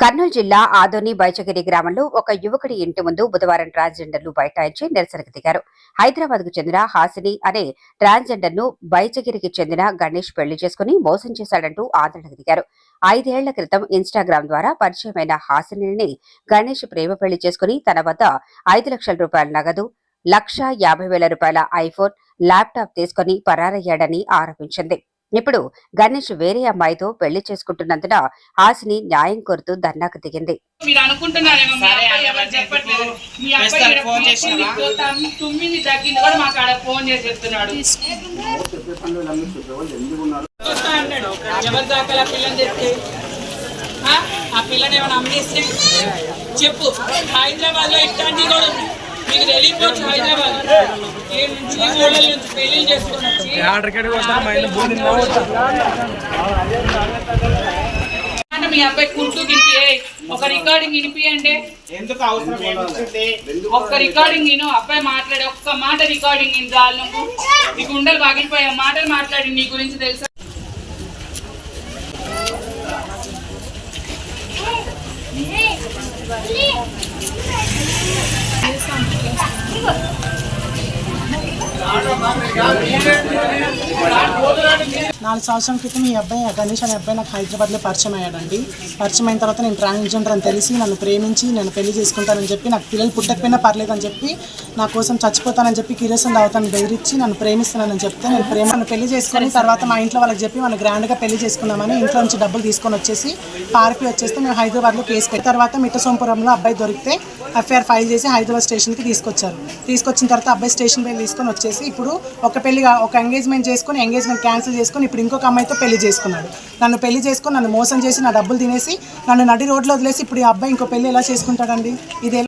కర్నూలు జిల్లా ఆదోని బైచగిరి గ్రామంలో ఒక యువకుడి ఇంటి ముందు బుధవారం ట్రాన్స్జెండర్లు బైఠాయించి నిరసనకు దిగారు. హైదరాబాద్కు చెందిన హాసిని అనే ట్రాన్స్జెండర్ను బైచగిరికి చెందిన గణేష్ పెళ్ళి చేసుకుని మోసం చేశాడంటూ ఆందోళనకు దిగారు. ఐదేళ్ళ క్రితం ఇన్స్టాగ్రామ్ ద్వారా పరిచయమైన హాసిని గణేష్ ప్రేమ పెళ్ళి చేసుకుని తన వద్ద ఐదు లక్షల రూపాయల నగదు లక్ష యాభై వేల రూపాయల ఐఫోన్ ల్యాప్టాప్ తీసుకుని పరారయ్యాడని ఆరోపించింది. ఇప్పుడు గణేష్ వేరే అమ్మాయితో పెళ్ళి చేసుకుంటున్నందున హాసిని న్యాయం కోరుతూ ధర్నాకు దిగింది. మీరు అనుకుంటున్నారేమో తుమ్మింది, తగ్గింది కూడా మాకు ఆడ ఫోన్ చేసి చెప్తున్నాడు. ఎవరి దాకా పిల్లని ఆ? పిల్లని ఏమైనా అమ్మేస్తే? చెప్పు. హైదరాబాద్లో ఇట్లాంటివి కూడా మీకు తెలియకపోవచ్చు హైదరాబాద్ ఈ నుంచి ఊళ్ళ నుంచి పెళ్ళి చేసుకొని వచ్చి అంటే మీ అబ్బాయి కుర్తూ గిరిపి ఒక రికార్డింగ్ వినిపియండి. ఎందుకు అవసరం ఒక్క రికార్డింగ్ నేను అబ్బాయి మాట్లాడే ఒక్క మాట రికార్డింగ్ నేను చాలు నువ్వు. నీ గుండెలు పగిలిపోయా మాటలు మాట్లాడి నీ గురించి తెలుసా? ఇక్కడ నాలుగు సంవత్సరాల క్రితం ఈ అబ్బాయి గణేష్ అనే అబ్బాయి నాకు హైదరాబాద్లో పరిచయం అయ్యాడండి. పరిచయం అయిన తర్వాత నేను ట్రాన్స్జెండర్ అని తెలిసి నన్ను ప్రేమించి నేను పెళ్ళి చేసుకుంటానని చెప్పి నాకు పిల్లలు పుట్టకపోయినా పర్లేదని చెప్పి నా కోసం చచ్చిపోతానని చెప్పి కిరోసిన్ తాగుతాను బెదిరించి నన్ను ప్రేమిస్తున్నానని చెప్తే నేను ప్రేమ నన్ను పెళ్ళి చేసుకొని తర్వాత మా ఇంట్లో వాళ్ళకి చెప్పి మనం గ్రాండ్గా పెళ్ళి చేసుకుందామని ఇంట్లో నుంచి డబ్బులు తీసుకొని వచ్చేసి పారిపి వచ్చేస్తే మేము హైదరాబాద్లో కేసు పెట్టి తర్వాత మిట్టసోంపురంలో అబ్బాయి దొరికితే ఎఫ్ఐఆర్ ఫైల్ చేసి హైదరాబాద్ స్టేషన్కి తీసుకొచ్చారు. తీసుకొచ్చిన తర్వాత అబ్బాయి స్టేషన్ పై తీసుకొని వచ్చేసి ఇప్పుడు ఒక పెళ్ళి ఒక ఎంగేజ్మెంట్ చేసుకొని ఎంగేజ్మెంట్ క్యాన్సిల్ చేసుకొని ఇప్పుడు ఇంకొక అమ్మాయితో పెళ్ళి చేసుకున్నాడు. నన్ను పెళ్ళి చేసుకుని నన్ను మోసం చేసి నా డబ్బులు తినేసి నన్ను నడి రోడ్లో వదిలేసి ఇప్పుడు ఈ అబ్బాయి ఇంకో పెళ్ళి ఎలా చేసుకుంటాడండి? ఇదే